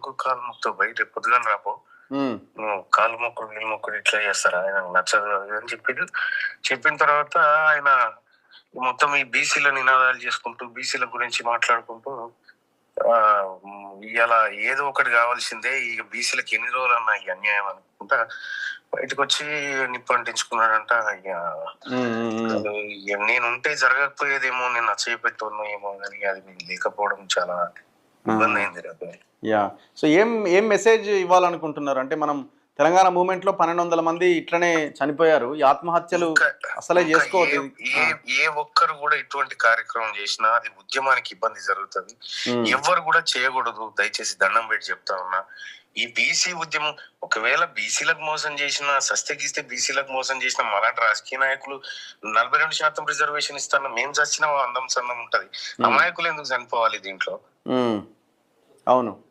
ఎందుకు కాలు మొక్కుతావు బయట పొద్దుగానే రాపో. నువ్వు కాలు మొక్కుడు నీళ్ళు మొక్కుడు ఇట్లా చేస్తారా? ఆయన నచ్చదు అని చెప్పి చెప్పిన తర్వాత ఆయన మొత్తం ఈ బీసీల నినాదాలు చేసుకుంటూ బీసీల గురించి మాట్లాడుకుంటూ ఆ ఇలా ఏదో ఒకటి కావాల్సిందే ఇక బీసీలకు ఎన్ని రోజులు అన్న ఈ అన్యాయం అనుకుంటా బయటకు వచ్చి నిప్పు అంటించుకున్నాడంట. నేనుంటే జరగకపోయేదేమో నేను నచ్చయిపోతాను ఏమో కానీ అది మీకు లేకపోవడం చాలా ఇబ్బంది అయింది యా. సో ఏం ఏం మెసేజ్ ఇవ్వాలనుకుంటున్నారు? అంటే మనం తెలంగాణ మూమెంట్లో పన్నెండు వందల మంది ఇట్లనే చనిపోయారు. ఈ ఆత్మహత్యలు అసలే చేసుకోవద్దు. ఏ- ఒక్కరు కూడా ఇటువంటి కార్యక్రమం చేసినా అది ఉద్యమానికి ఇబ్బంది జరుగుతుంది. ఎవరు కూడా చేయకూడదు. దయచేసి దండం పెట్టి చెప్తా ఉన్నా. ఈ బీసీ ఉద్యమం ఒకవేళ బీసీలకు మోసం చేసిన సస్యగిస్తే బీసీలకు మోసం చేసిన మరాఠా రాజకీయ నాయకులు నలభై రెండు శాతం రిజర్వేషన్ ఇస్తాను మేము చచ్చిన అందం సందం ఉంటది. అమాయకులు ఎందుకు చనిపోవాలి దీంట్లో? అవును.